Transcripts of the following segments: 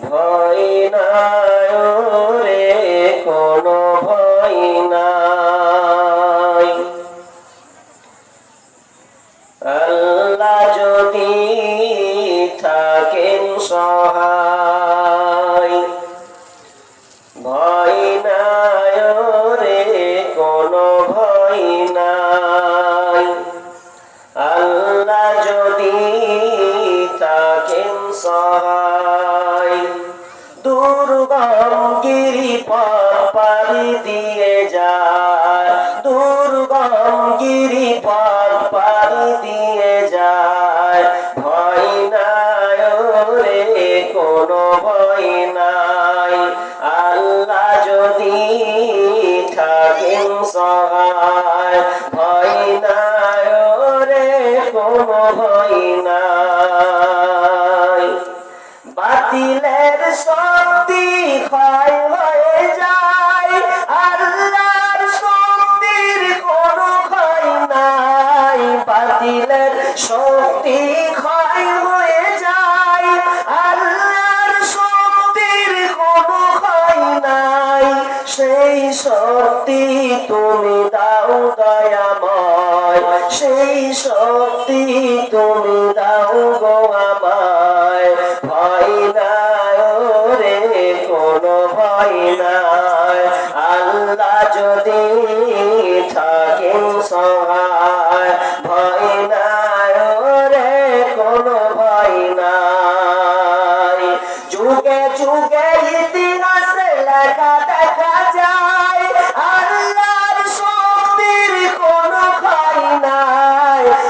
ভয় কোনো ভয় যদি থাকেন সহায় পথ পাড়ি দিয়ে যায়। দুর্গম গিরি পথ পাড়ি দিয়ে যায়। ভয় নাই রে কোনো ভয় নাই। আল্লাহ যদি থাকেন সহায়, ভয় নাই রে কোনো ভয় নাই। বাতিলের শক্তি হয়ে শক্তি ক্ষয় হয়ে যায়। আল্লাহর শক্তির কোনো ক্ষয় সেই শক্তি তুমি দাও দয়াময়। সেই শক্তি তুমি দাও গো আমায়। ভয় নাই।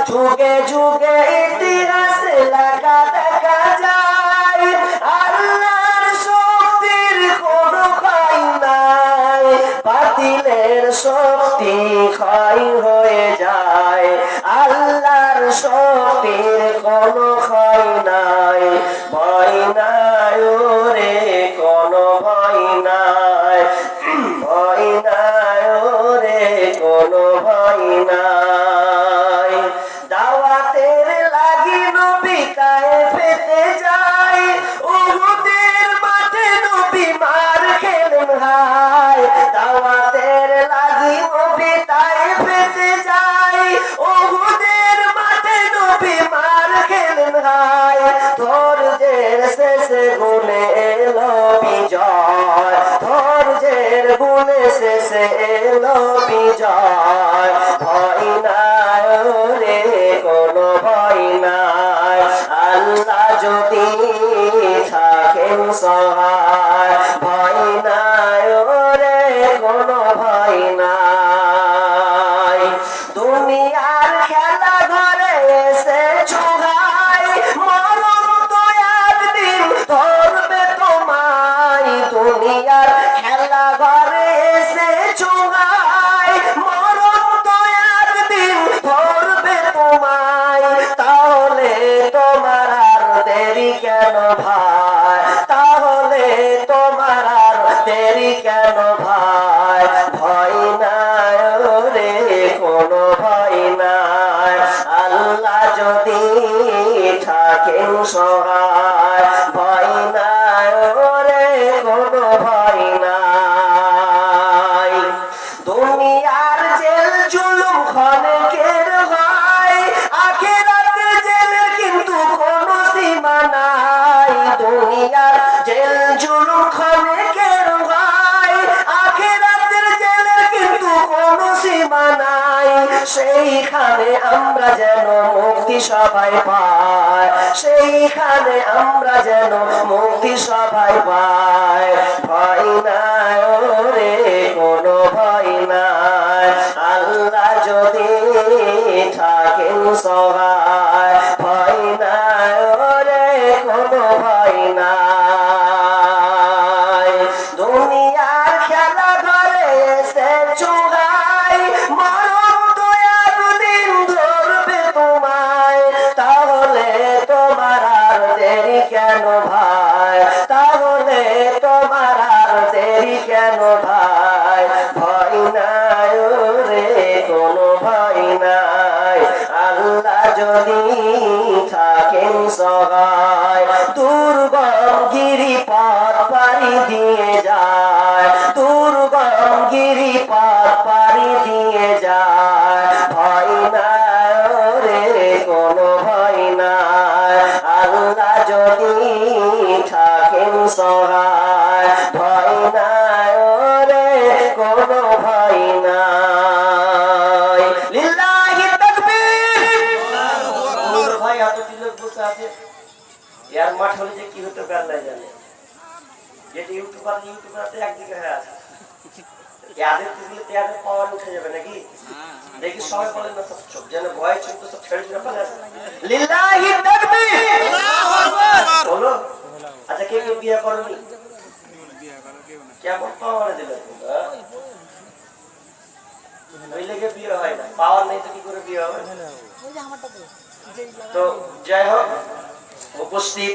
যুগে যুগে ইতিহাসে লেখা দেখা যায়। আল্লাহর শক্তির কোনো ক্ষয় নাই। বাতিলের শক্তি ক্ষয় হয়ে যায়। আল্লাহর শক্তির কোনো ক্ষয় নাই। ভয় নাই। শেষে এলো বিজয় ভয় নাই রে কোনো ভয় নাই। আল্লাহ যদি থাকেন সহায় সেইখানে আমরা যেন মুক্তি সবাই পাই। সেইখানে আমরা যেন মুক্তি সবাই পাই। ভয় নাই যদি এর মাঠ হলে যে কি হতো বেল্লাই জানে। যেটি ইউটিউবার ইউটিউবার একদিকে হয়ে আছে। এদের দিলে তেয়াদের পাওয়ার উঠে যাবে নাকি? দেখি সবাই বলেন না সব চোখ যেন ভয় চোখ তো সব ছেড়ে ছেড়ে ফেলে লিল্লাহি তাকবীর! বলো আচ্ছা কে কে বিয়ে করনি? কেমন পাওয়ার দিলে? ওই বিয়ে হয় না। পাওয়ার নেই তো কি করে বিয়ে হবে? তো যাই হোক উপস্থিত।